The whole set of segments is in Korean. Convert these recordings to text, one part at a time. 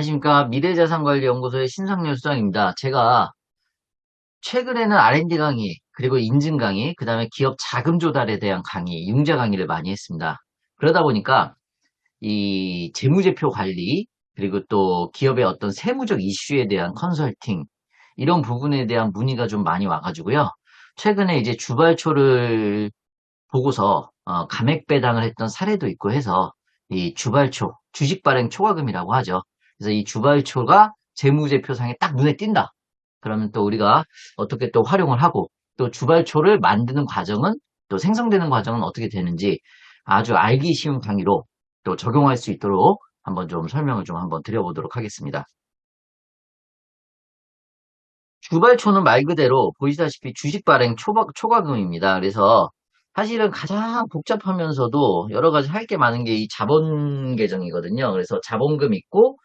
안녕하십니까. 미래자산관리연구소의 신상렬 수장입니다. 제가 최근에는 R&D 강의, 그리고 인증 강의, 그 다음에 기업 자금 조달에 대한 강의, 융자 강의를 많이 했습니다. 그러다 보니까 이 재무제표 관리, 그리고 또 기업의 어떤 세무적 이슈에 대한 컨설팅, 이런 부분에 대한 문의가 좀 많이 와가지고요. 최근에 이제 주발초를 보고서 어, 감액 배당을 했던 사례도 있고 해서 이 주발초, 주식 발행 초과금이라고 하죠. 그래서 이 주발초가 재무제표상에 딱 눈에 띈다. 그러면 또 우리가 어떻게 또 활용을 하고 또 주발초를 만드는 과정은 또 생성되는 과정은 어떻게 되는지 아주 알기 쉬운 강의로 또 적용할 수 있도록 한번 좀 설명을 좀 한번 드려보도록 하겠습니다. 주발초는 말 그대로 보시다시피 주식 발행 초과, 초과금입니다. 그래서 사실은 가장 복잡하면서도 여러 가지 할 게 많은 게 이 자본 계정이거든요. 그래서 자본금 있고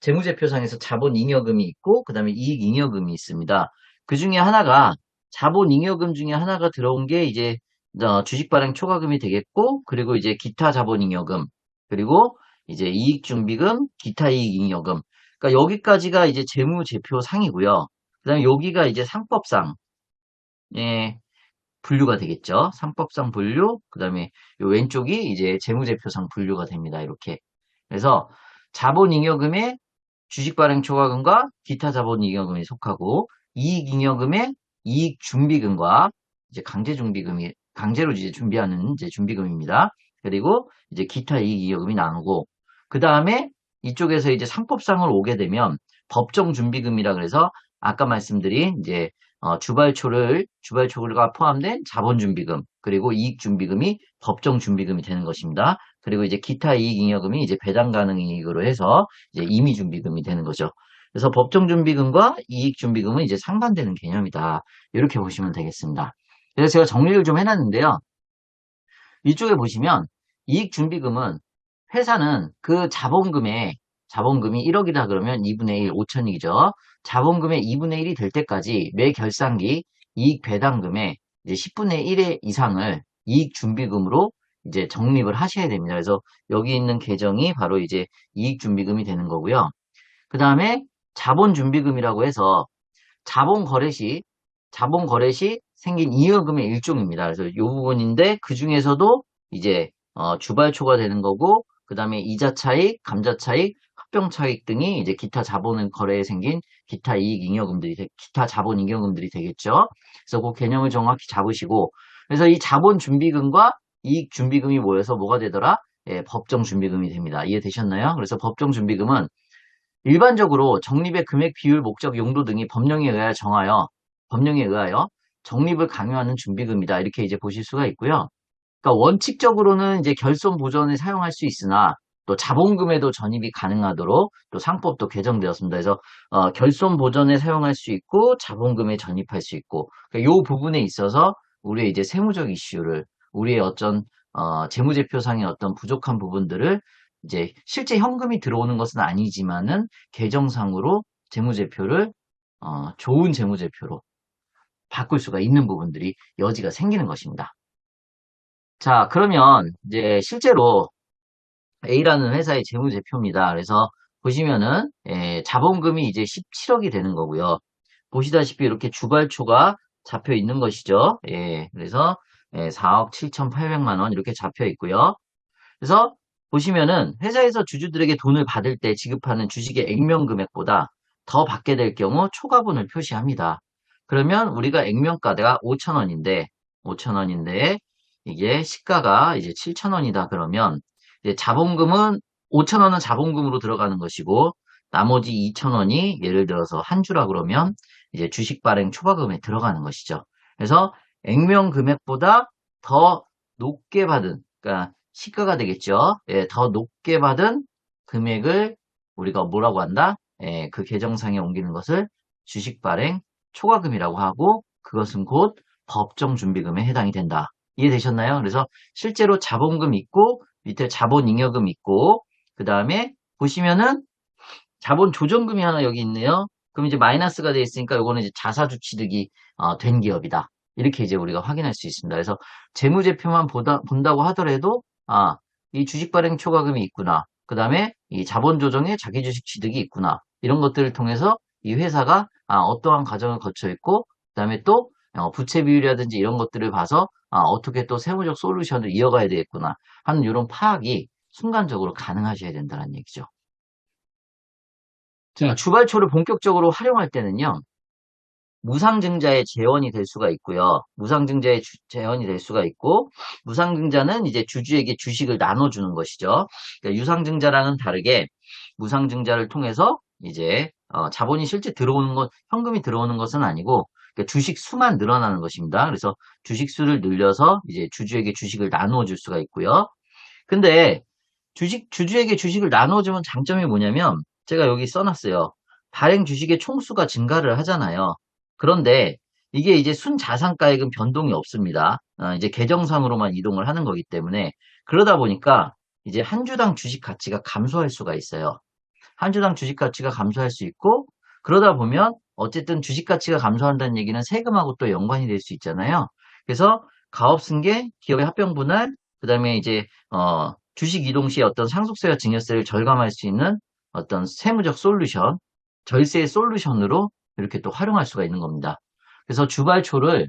재무제표상에서 자본 잉여금이 있고 그 다음에 이익 잉여금이 있습니다. 그 중에 하나가 자본 잉여금 중에 하나가 들어온 게 이제 어, 주식 발행 초과금이 되겠고 그리고 이제 기타 자본 잉여금 그리고 이제 이익 준비금, 기타 이익 잉여금. 그러니까 여기까지가 이제 재무제표상이고요. 그 다음에 여기가 이제 상법상 예, 분류가 되겠죠. 상법상 분류, 그 다음에 왼쪽이 이제 재무제표상 분류가 됩니다. 이렇게. 그래서 자본잉여금에 주식발행 초과금과 기타 자본잉여금이 속하고 이익잉여금에 이익준비금과 이제 강제준비금이 강제로 이제 준비하는 이제 준비금입니다. 그리고 이제 기타 이익잉여금이 나누고 그 다음에 이쪽에서 이제 상법상을 오게 되면 법정 준비금이라 그래서 아까 말씀드린 이제 어, 주발초를 주발초가 포함된 자본준비금 그리고 이익준비금이 법정준비금이 되는 것입니다. 그리고 이제 기타 이익잉여금이 이제 배당 가능 이익으로 해서 이제 임의준비금이 되는 거죠. 그래서 법정 준비금과 이익 준비금은 이제 상반되는 개념이다. 이렇게 보시면 되겠습니다. 그래서 제가 정리를 좀 해놨는데요. 이쪽에 보시면 이익 준비금은 회사는 그 자본금에 자본금이 1억이다 그러면 2분의 1, 5천이죠. 자본금의 2분의 1이 될 때까지 매 결산기 이익 배당금의 이제 10분의 1의 이상을 이익 준비금으로 이제 적립을 하셔야 됩니다. 그래서 여기 있는 계정이 바로 이제 이익 준비금이 되는 거고요. 그 다음에 자본 준비금이라고 해서 자본 거래 시 자본 거래 시 생긴 잉여금의 일종입니다. 그래서 이 부분인데 그 중에서도 이제 어, 주발초가 되는 거고 그 다음에 이자 차익, 감자 차익, 합병 차익 등이 이제 기타 자본 거래에 생긴 기타 이익 잉여금들이 기타 자본 잉여금들이 되겠죠. 그래서 그 개념을 정확히 잡으시고 그래서 이 자본 준비금과 이익 준비금이 모여서 뭐가 되더라? 예, 법정 준비금이 됩니다. 이해되셨나요? 그래서 법정 준비금은 일반적으로 적립의 금액, 비율, 목적, 용도 등이 법령에 의하여 정하여 법령에 의하여 적립을 강요하는 준비금이다. 이렇게 이제 보실 수가 있고요. 그러니까 원칙적으로는 이제 결손 보전에 사용할 수 있으나 또 자본금에도 전입이 가능하도록 또 상법도 개정되었습니다. 그래서 어, 결손 보전에 사용할 수 있고 자본금에 전입할 수 있고 그러니까 이 부분에 있어서 우리의 이제 세무적 이슈를 우리의 어떤 어, 재무제표상의 어떤 부족한 부분들을 이제 실제 현금이 들어오는 것은 아니지만은 계정상으로 재무제표를 어, 좋은 재무제표로 바꿀 수가 있는 부분들이 여지가 생기는 것입니다. 자, 그러면 이제 실제로 A라는 회사의 재무제표입니다. 그래서 보시면은 예, 자본금이 이제 17억이 되는 거고요. 보시다시피 이렇게 주발초가 잡혀 있는 것이죠. 예, 그래서 예, 4억 7,800만 원 이렇게 잡혀 있고요. 그래서 보시면은 회사에서 주주들에게 돈을 받을 때 지급하는 주식의 액면 금액보다 더 받게 될 경우 초과분을 표시합니다. 그러면 우리가 액면가가 5,000원인데 5,000원인데 이게 시가가 이제 7,000원이다 그러면 이제 자본금은 5,000원은 자본금으로 들어가는 것이고 나머지 2,000원이 예를 들어서 한 주라 그러면 이제 주식 발행 초과금에 들어가는 것이죠. 그래서 액면 금액보다 더 높게 받은 그러니까 시가가 되겠죠. 예, 더 높게 받은 금액을 우리가 뭐라고 한다? 예, 그 계정상에 옮기는 것을 주식 발행 초과금이라고 하고 그것은 곧 법정 준비금에 해당이 된다. 이해되셨나요? 그래서 실제로 자본금 있고 밑에 자본 잉여금 있고 그 다음에 보시면은 자본 조정금이 하나 여기 있네요. 그럼 이제 마이너스가 되어 있으니까 이거는 이제 자사주 취득이 어, 된 기업이다. 이렇게 이제 우리가 확인할 수 있습니다. 그래서 재무제표만 보다, 본다고 하더라도 아, 이 주식 발행 초과금이 있구나. 그 다음에 이 자본 조정에 자기 주식 취득이 있구나. 이런 것들을 통해서 이 회사가 아, 어떠한 과정을 거쳐 있고 그 다음에 또 어, 부채 비율이라든지 이런 것들을 봐서 아, 어떻게 또 세무적 솔루션을 이어가야 되겠구나 하는 이런 파악이 순간적으로 가능하셔야 된다는 얘기죠. 자, 주발초를 본격적으로 활용할 때는요. 무상증자의 재원이 될 수가 있고요. 무상증자의 주- 재원이 될 수가 있고 무상증자는 이제 주주에게 주식을 나눠주는 것이죠. 그러니까 유상증자랑은 다르게 무상증자를 통해서 이제 어, 자본이 실제 들어오는 것, 현금이 들어오는 것은 아니고 그러니까 주식 수만 늘어나는 것입니다. 그래서 주식 수를 늘려서 이제 주주에게 주식을 나누어 줄 수가 있고요. 근데 주식 주주에게 주식을 나누어 주면 장점이 뭐냐면 제가 여기 써놨어요. 발행 주식의 총수가 증가를 하잖아요. 그런데 이게 이제 순자산가액은 변동이 없습니다. 어, 이제 계정상으로만 이동을 하는 거기 때문에 그러다 보니까 이제 한 주당 주식 가치가 감소할 수가 있어요. 한 주당 주식 가치가 감소할 수 있고 그러다 보면 어쨌든 주식 가치가 감소한다는 얘기는 세금하고 또 연관이 될 수 있잖아요. 그래서 가업승계, 기업의 합병 분할, 그다음에 이제 어, 주식 이동 시에 어떤 상속세와 증여세를 절감할 수 있는 어떤 세무적 솔루션, 절세의 솔루션으로 이렇게 또 활용할 수가 있는 겁니다. 그래서 주발초를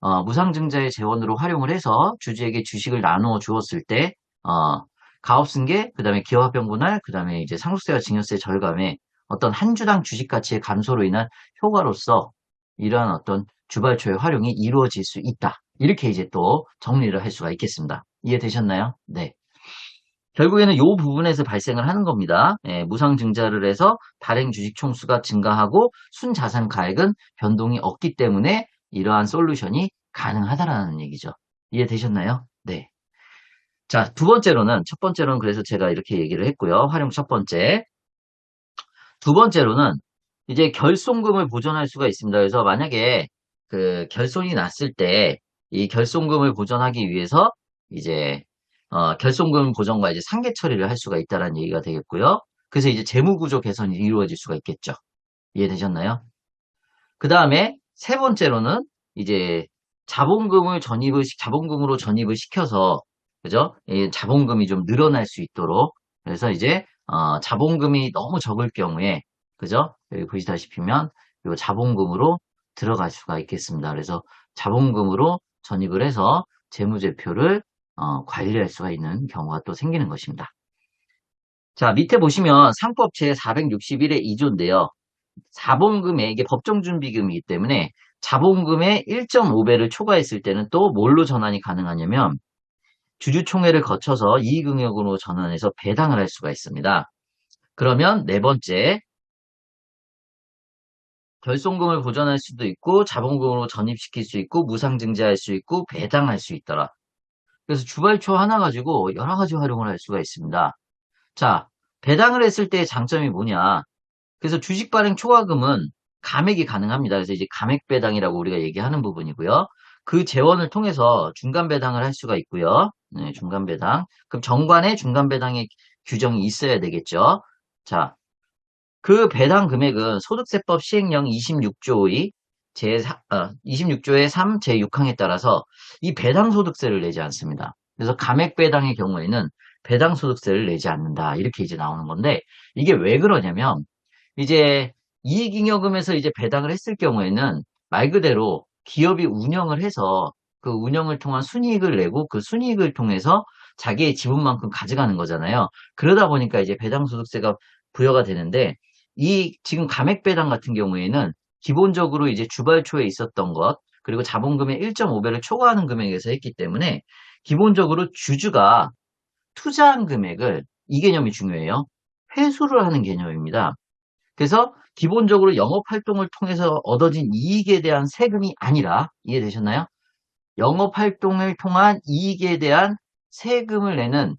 어, 무상증자의 재원으로 활용을 해서 주주에게 주식을 나누어 주었을 때 어, 가업승계, 그 다음에 기업합병분할, 그 다음에 이제 상속세와 증여세 절감에 어떤 한 주당 주식 가치의 감소로 인한 효과로서 이러한 어떤 주발초의 활용이 이루어질 수 있다. 이렇게 이제 또 정리를 할 수가 있겠습니다. 이해되셨나요? 네. 결국에는 이 부분에서 발생을 하는 겁니다. 예, 무상 증자를 해서 발행 주식 총수가 증가하고 순자산 가액은 변동이 없기 때문에 이러한 솔루션이 가능하다라는 얘기죠. 이해되셨나요? 네. 자, 두 번째로는, 첫 번째로는 그래서 제가 이렇게 얘기를 했고요. 활용 첫 번째. 두 번째로는 이제 결손금을 보존할 수가 있습니다. 그래서 만약에 그 결손이 났을 때 이 결손금을 보존하기 위해서 이제 어, 결손금 보전과 이제 상계 처리를 할 수가 있다는 얘기가 되겠고요. 그래서 이제 재무구조 개선이 이루어질 수가 있겠죠. 이해되셨나요? 그 다음에 세 번째로는 이제 자본금을 전입을, 시- 자본금으로 전입을 시켜서, 그죠? 이 자본금이 좀 늘어날 수 있도록. 그래서 이제, 어, 자본금이 너무 적을 경우에, 그죠? 여기 보시다시피면, 이 자본금으로 들어갈 수가 있겠습니다. 그래서 자본금으로 전입을 해서 재무제표를 어, 관리할 수가 있는 경우가 또 생기는 것입니다. 자, 밑에 보시면 상법 제461의 2조인데요. 자본금에 이게 법정준비금이기 때문에 자본금의 1.5배를 초과했을 때는 또 뭘로 전환이 가능하냐면 주주총회를 거쳐서 이익응역으로 전환해서 배당을 할 수가 있습니다. 그러면 네 번째 결손금을 보전할 수도 있고 자본금으로 전입시킬 수 있고 무상증자할 수 있고 배당할 수 있더라. 그래서 주발초 하나 가지고 여러 가지 활용을 할 수가 있습니다. 자, 배당을 했을 때의 장점이 뭐냐? 그래서 주식 발행 초과금은 감액이 가능합니다. 그래서 이제 감액 배당이라고 우리가 얘기하는 부분이고요. 그 재원을 통해서 중간 배당을 할 수가 있고요. 네, 중간 배당. 그럼 정관에 중간 배당의 규정이 있어야 되겠죠. 자, 그 배당 금액은 소득세법 시행령 26조의 제 26조의 3 제6항에 따라서 이 배당 소득세를 내지 않습니다. 그래서 감액 배당의 경우에는 배당 소득세를 내지 않는다. 이렇게 이제 나오는 건데 이게 왜 그러냐면 이제 이익잉여금에서 이제 배당을 했을 경우에는 말 그대로 기업이 운영을 해서 그 운영을 통한 순이익을 내고 그 순이익을 통해서 자기의 지분만큼 가져가는 거잖아요. 그러다 보니까 이제 배당 소득세가 부여가 되는데 이 지금 감액 배당 같은 경우에는 기본적으로 이제 주발초에 있었던 것 그리고 자본금의 1.5배를 초과하는 금액에서 했기 때문에 기본적으로 주주가 투자한 금액을 이 개념이 중요해요. 회수를 하는 개념입니다. 그래서 기본적으로 영업 활동을 통해서 얻어진 이익에 대한 세금이 아니라 이해되셨나요? 영업 활동을 통한 이익에 대한 세금을 내는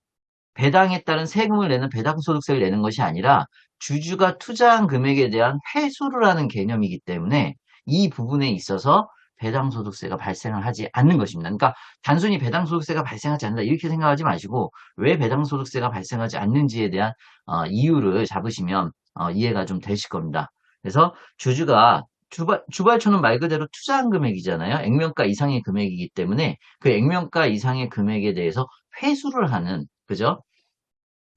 배당에 따른 세금을 내는 배당소득세를 내는 것이 아니라 주주가 투자한 금액에 대한 회수를 하는 개념이기 때문에 이 부분에 있어서 배당소득세가 발생을 하지 않는 것입니다. 그러니까 단순히 배당소득세가 발생하지 않는다 이렇게 생각하지 마시고 왜 배당소득세가 발생하지 않는지에 대한 어, 이유를 잡으시면 어, 이해가 좀 되실 겁니다. 그래서 주주가 주발, 주발초는 말 그대로 투자한 금액이잖아요. 액면가 이상의 금액이기 때문에 그 액면가 이상의 금액에 대해서 회수를 하는 그죠?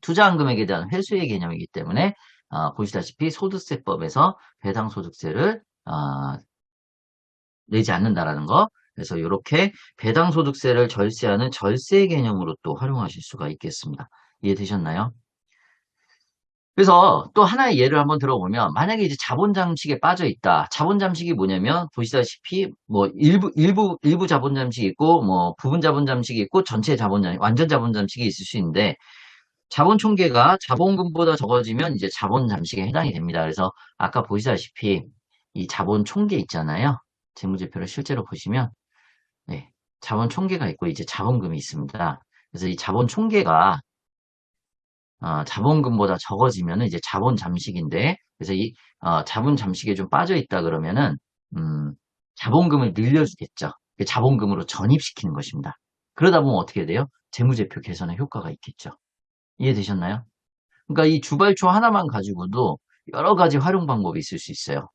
투자한 금액에 대한 회수의 개념이기 때문에 어, 보시다시피 소득세법에서 배당소득세를 어, 내지 않는다라는 거. 그래서 이렇게 배당소득세를 절세하는 절세 개념으로 또 활용하실 수가 있겠습니다. 이해되셨나요? 그래서 또 하나의 예를 한번 들어보면 만약에 이제 자본 잠식에 빠져 있다. 자본 잠식이 뭐냐면 보시다시피 뭐 일부 일부 일부 자본 잠식이 있고 뭐 부분 자본 잠식이 있고 전체 자본 잠 완전 자본 잠식이 있을 수 있는데 자본 총계가 자본금보다 적어지면 이제 자본 잠식에 해당이 됩니다. 그래서 아까 보시다시피 이 자본 총계 있잖아요. 재무제표를 실제로 보시면 네, 자본 총계가 있고 이제 자본금이 있습니다. 그래서 이 자본 총계가 어, 자본금보다 적어지면 이제 자본 잠식인데 그래서 이 어, 자본 잠식에 좀 빠져 있다 그러면은 음, 자본금을 늘려주겠죠. 그 자본금으로 전입시키는 것입니다. 그러다 보면 어떻게 돼요? 재무제표 개선에 효과가 있겠죠. 이해되셨나요? 그러니까 이 주발초 하나만 가지고도 여러 가지 활용 방법이 있을 수 있어요.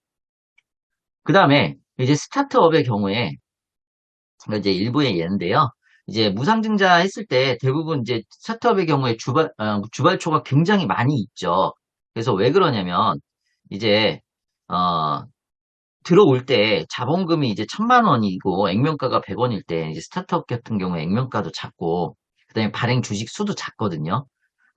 그 다음에 이제 스타트업의 경우에 이제 일부의 예인데요. 이제 무상증자 했을 때 대부분 이제 스타트업의 경우에 주발, 어, 주발초가 굉장히 많이 있죠. 그래서 왜 그러냐면 이제 어, 들어올 때 자본금이 이제 천만 원이고 액면가가 100원일 때 이제 스타트업 같은 경우에 액면가도 작고 그다음에 발행 주식 수도 작거든요.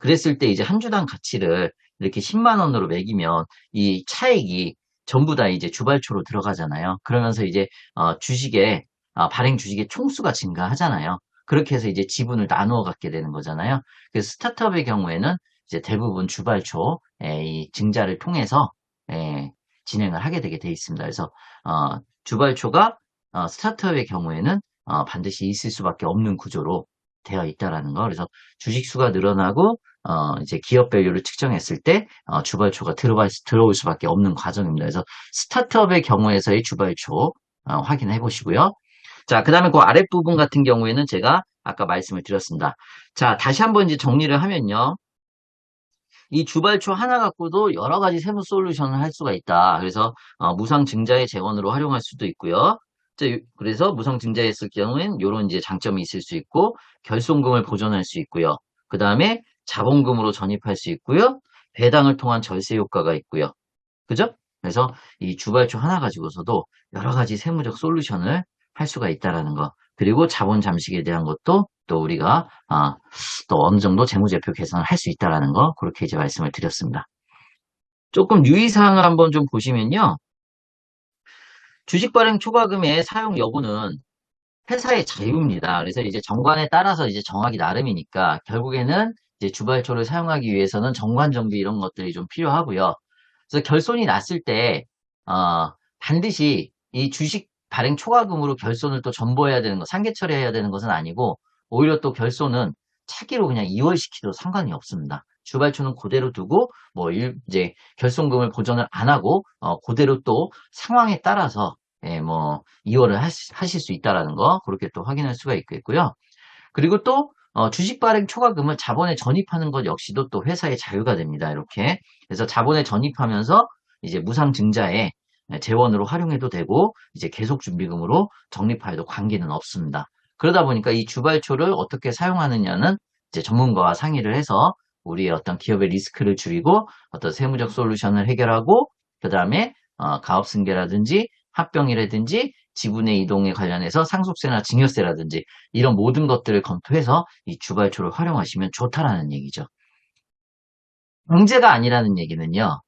그랬을 때 이제 한 주당 가치를 이렇게 10만 원으로 매기면 이 차익이 전부 다 이제 주발초로 들어가잖아요. 그러면서 이제 어, 주식의 어, 발행 주식의 총수가 증가하잖아요. 그렇게 해서 이제 지분을 나누어 갖게 되는 거잖아요. 그래서 스타트업의 경우에는 이제 대부분 주발초 에, 이 증자를 통해서 에, 진행을 하게 되게 돼 있습니다. 그래서 어, 주발초가 어, 스타트업의 경우에는 어, 반드시 있을 수밖에 없는 구조로 되어 있다라는 거. 그래서 주식 수가 늘어나고 어, 이제 기업 밸류를 측정했을 때 어, 주발초가 들어갈, 들어올 수밖에 없는 과정입니다. 그래서 스타트업의 경우에서의 주발초 어, 확인해 보시고요. 자, 그 다음에 그 아랫부분 같은 경우에는 제가 아까 말씀을 드렸습니다. 자, 다시 한번 이제 정리를 하면요. 이 주발초 하나 갖고도 여러 가지 세무 솔루션을 할 수가 있다. 그래서 어, 무상 증자의 재원으로 활용할 수도 있고요. 자, 그래서 무상 증자했을 경우엔 이런 이제 장점이 있을 수 있고 결손금을 보존할 수 있고요. 그 다음에 자본금으로 전입할 수 있고요. 배당을 통한 절세 효과가 있고요. 그죠? 그래서 이 주발초 하나 가지고서도 여러 가지 세무적 솔루션을 할 수가 있다라는 거. 그리고 자본 잠식에 대한 것도 또 우리가 아, 또 어느 정도 재무제표 개선을 할 수 있다라는 거 그렇게 이제 말씀을 드렸습니다. 조금 유의사항을 한번 좀 보시면요. 주식 발행 초과금의 사용 여부는 회사의 자유입니다. 그래서 이제 정관에 따라서 이제 정하기 나름이니까 결국에는 이제 주발초를 사용하기 위해서는 정관 정비 이런 것들이 좀 필요하고요. 그래서 결손이 났을 때 어, 반드시 이 주식 발행 초과금으로 결손을 또 전보해야 되는 거, 상계 처리해야 되는 것은 아니고 오히려 또 결손은 차기로 그냥 이월시키도 상관이 없습니다. 주발초는 그대로 두고 뭐 일, 이제 결손금을 보전을 안 하고 어, 그대로 또 상황에 따라서 예, 뭐 이월을 하시, 하실 수 있다라는 거 그렇게 또 확인할 수가 있겠고요. 그리고 또 어, 주식 발행 초과금을 자본에 전입하는 것 역시도 또 회사의 자유가 됩니다. 이렇게 그래서 자본에 전입하면서 이제 무상 증자에 재원으로 활용해도 되고 이제 계속 준비금으로 적립하여도 관계는 없습니다. 그러다 보니까 이 주발초를 어떻게 사용하느냐는 이제 전문가와 상의를 해서 우리의 어떤 기업의 리스크를 줄이고 어떤 세무적 솔루션을 해결하고 그 다음에 어, 가업승계라든지 합병이라든지 지분의 이동에 관련해서 상속세나 증여세라든지 이런 모든 것들을 검토해서 이 주발초를 활용하시면 좋다라는 얘기죠. 문제가 아니라는 얘기는요.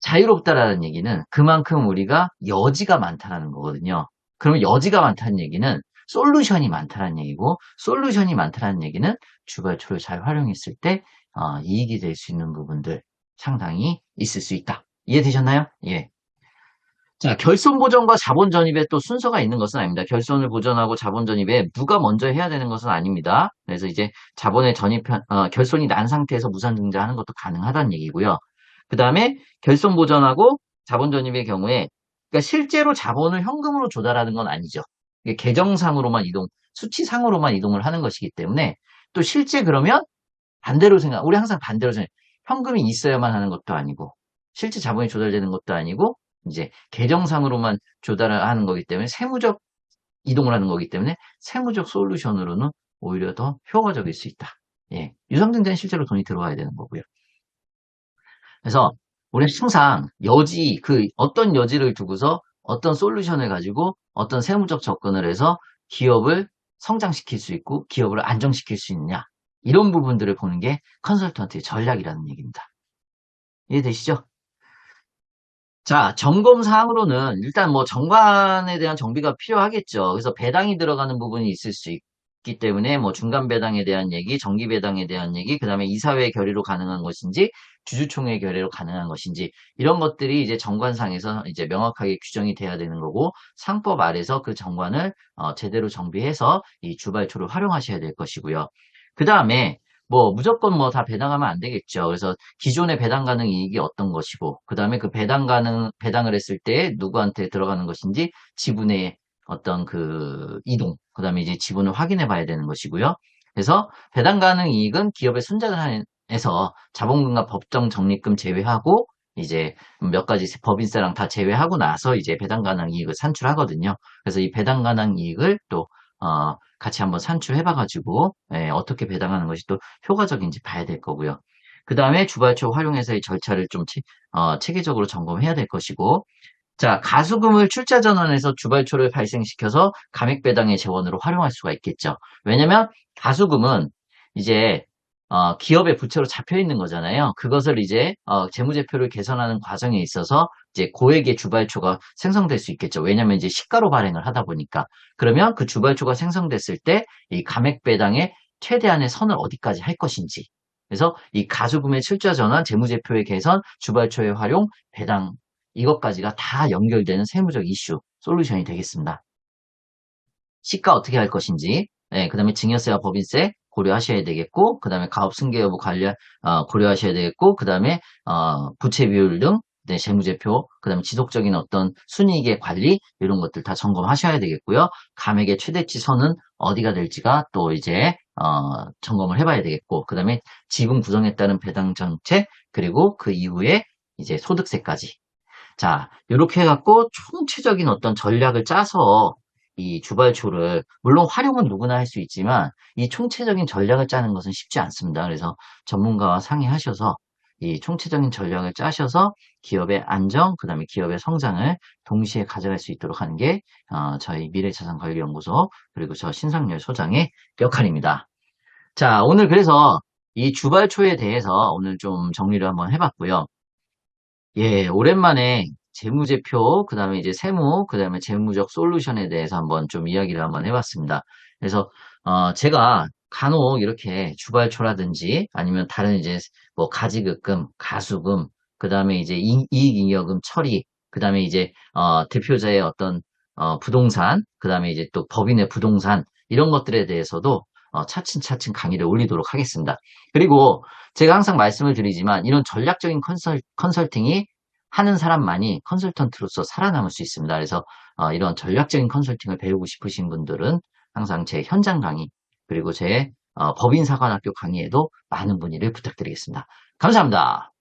자유롭다라는 얘기는 그만큼 우리가 여지가 많다라는 거거든요. 그러면 여지가 많다는 얘기는 솔루션이 많다는 얘기고 솔루션이 많다는 얘기는 주발초를 잘 활용했을 때 어, 이익이 될 수 있는 부분들 상당히 있을 수 있다. 이해되셨나요? 예. 자, 결손 보전과 자본 전입에 또 순서가 있는 것은 아닙니다. 결손을 보전하고 자본 전입에 누가 먼저 해야 되는 것은 아닙니다. 그래서 이제 자본의 전입, 어, 결손이 난 상태에서 무산 증자하는 것도 가능하다는 얘기고요. 그 다음에 결손 보전하고 자본 전입의 경우에 그러니까 실제로 자본을 현금으로 조달하는 건 아니죠. 계정상으로만 이동, 수치상으로만 이동을 하는 것이기 때문에 또 실제 그러면 반대로 생각, 우리 항상 반대로 생각, 현금이 있어야만 하는 것도 아니고 실제 자본이 조달되는 것도 아니고 이제 계정상으로만 조달을 하는 거기 때문에 세무적 이동을 하는 거기 때문에 세무적 솔루션으로는 오히려 더 효과적일 수 있다. 예, 유상증자는 실제로 돈이 들어와야 되는 거고요. 그래서 우리는 항상 여지, 그 어떤 여지를 두고서 어떤 솔루션을 가지고 어떤 세무적 접근을 해서 기업을 성장시킬 수 있고 기업을 안정시킬 수 있느냐. 이런 부분들을 보는 게 컨설턴트의 전략이라는 얘기입니다. 이해되시죠? 자, 점검 사항으로는 일단 뭐 정관에 대한 정비가 필요하겠죠. 그래서 배당이 들어가는 부분이 있을 수 있기 때문에 뭐 중간 배당에 대한 얘기, 정기 배당에 대한 얘기, 그 다음에 이사회 결의로 가능한 것인지, 주주총회 결의로 가능한 것인지, 이런 것들이 이제 정관상에서 이제 명확하게 규정이 돼야 되는 거고, 상법 아래서 그 정관을 어, 제대로 정비해서 이 주발초를 활용하셔야 될 것이고요. 그 다음에 뭐 무조건 뭐 다 배당하면 안 되겠죠. 그래서 기존의 배당 가능 이익이 어떤 것이고, 그 다음에 그 배당 가능, 배당을 했을 때 누구한테 들어가는 것인지 지분의 어떤 그 이동, 그 다음에 이제 지분을 확인해 봐야 되는 것이고요. 그래서 배당 가능 이익은 기업의 순자산에서 자본금과 법정 적립금 제외하고 이제 몇 가지 법인세랑 다 제외하고 나서 이제 배당 가능 이익을 산출하거든요. 그래서 이 배당 가능 이익을 또 어, 같이 한번 산출해봐가지고 예, 어떻게 배당하는 것이 또 효과적인지 봐야 될 거고요. 그 다음에 주발초 활용해서의 절차를 좀 체, 어, 체계적으로 점검해야 될 것이고 자 가수금을 출자 전환해서 주발초를 발생시켜서 감액 배당의 재원으로 활용할 수가 있겠죠. 왜냐면 가수금은 이제 어, 기업의 부채로 잡혀 있는 거잖아요. 그것을 이제 어, 재무제표를 개선하는 과정에 있어서 이제 고액의 주발초가 생성될 수 있겠죠. 왜냐하면 이제 시가로 발행을 하다 보니까 그러면 그 주발초가 생성됐을 때 이 감액 배당의 최대한의 선을 어디까지 할 것인지 그래서 이 가수금의 출자 전환, 재무제표의 개선, 주발초의 활용, 배당 이것까지가 다 연결되는 세무적 이슈 솔루션이 되겠습니다. 시가 어떻게 할 것인지, 네, 그 다음에 증여세와 법인세, 고려하셔야 되겠고, 그 다음에 가업 승계 여부 관리, 어, 고려하셔야 되겠고, 그 다음에, 어, 부채 비율 등, 네, 재무제표, 그 다음에 지속적인 어떤 순이익의 관리, 이런 것들 다 점검하셔야 되겠고요. 감액의 최대치 선은 어디가 될지가 또 이제, 어, 점검을 해봐야 되겠고, 그 다음에 지분 구성에 따른 배당 정책, 그리고 그 이후에 이제 소득세까지. 자, 이렇게 해갖고 총체적인 어떤 전략을 짜서 이 주발초를 물론 활용은 누구나 할 수 있지만 이 총체적인 전략을 짜는 것은 쉽지 않습니다. 그래서 전문가와 상의하셔서 이 총체적인 전략을 짜셔서 기업의 안정, 그 다음에 기업의 성장을 동시에 가져갈 수 있도록 하는 게 어, 저희 미래자산관리연구소 그리고 저 신상열 소장의 역할입니다. 자, 오늘 그래서 이 주발초에 대해서 오늘 좀 정리를 한번 해봤고요. 예, 오랜만에 재무제표, 그 다음에 이제 세무, 그 다음에 재무적 솔루션에 대해서 한번 좀 이야기를 한번 해봤습니다. 그래서, 어, 제가 간혹 이렇게 주발초라든지 아니면 다른 이제 뭐 가지급금, 가수금, 그 다음에 이제 이익잉여금 처리, 그 다음에 이제, 어, 대표자의 어떤, 어, 부동산, 그 다음에 이제 또 법인의 부동산, 이런 것들에 대해서도 어, 차츰차츰 강의를 올리도록 하겠습니다. 그리고 제가 항상 말씀을 드리지만 이런 전략적인 컨설, 컨설팅이 하는 사람만이 컨설턴트로서 살아남을 수 있습니다. 그래서 어, 이런 전략적인 컨설팅을 배우고 싶으신 분들은 항상 제 현장 강의 그리고 제 어, 법인사관학교 강의에도 많은 문의를 부탁드리겠습니다. 감사합니다.